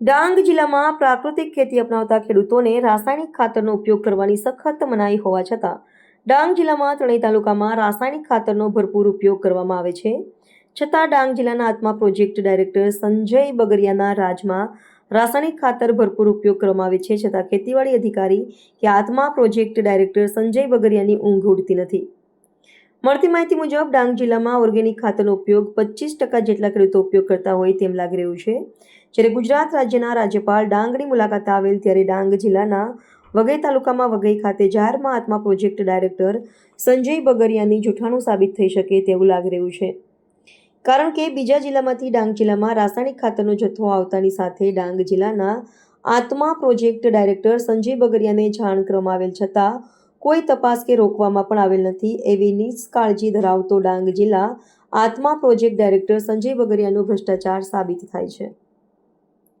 ડાંગ જિલ્લામાં પ્રાકૃતિક ખેતી અપનાવતા ખેડૂતોને રાસાયણિક ખાતરનો ઉપયોગ કરવાની સખત મનાઈ હોવા છતાં, ડાંગ જિલ્લામાં ત્રણેય તાલુકામાં રાસાયણિક ખાતરનો ભરપૂર ઉપયોગ કરવામાં આવે છે. છતાં ડાંગ જિલ્લાના આત્મા પ્રોજેક્ટ ડાયરેક્ટર સંજય બગરિયાના રાજમાં રાસાયણિક ખાતર ભરપૂર ઉપયોગ કરવામાં આવે છે, છતાં ખેતીવાડી અધિકારી કે આત્મા પ્રોજેક્ટ ડાયરેક્ટર સંજય બગરિયાની ઊંઘ ઉડતી નથી. મળતી માહિતી મુજબ, ડાંગ જિલ્લામાં ઓર્ગેનિક ખાતરનો ઉપયોગ પચીસ ટકા જેટલા ખેડૂતો ઉપયોગ કરતા હોય તેમ લાગી રહ્યું છે. જ્યારે ગુજરાત રાજ્યના રાજ્યપાલ ડાંગની મુલાકાત આવેલ ત્યારે ડાંગ જિલ્લાના વઘઈ તાલુકામાં વઘઈ ખાતે જાહેરમાં આત્મા પ્રોજેક્ટ ડાયરેક્ટર સંજય બગરિયાની જૂઠાણું સાબિત થઈ શકે તેવું લાગી રહ્યું છે. કારણ કે બીજા જિલ્લામાંથી ડાંગ જિલ્લામાં રાસાયણિક ખાતરનો જથ્થો આવતાની સાથે ડાંગ જિલ્લાના આત્મા પ્રોજેક્ટ ડાયરેક્ટર સંજય બગરિયાને જાણ કરવામાં આવેલ છતાં કોઈ તપાસ કે રોકવામાં પણ આવેલ નથી એવી નિષ્કાળજી ધરાવતો ડાંગ જિલ્લા આત્મા પ્રોજેક્ટ ડાયરેક્ટર સંજય બગરિયાનો ભ્રષ્ટાચાર સાબિત થાય છે.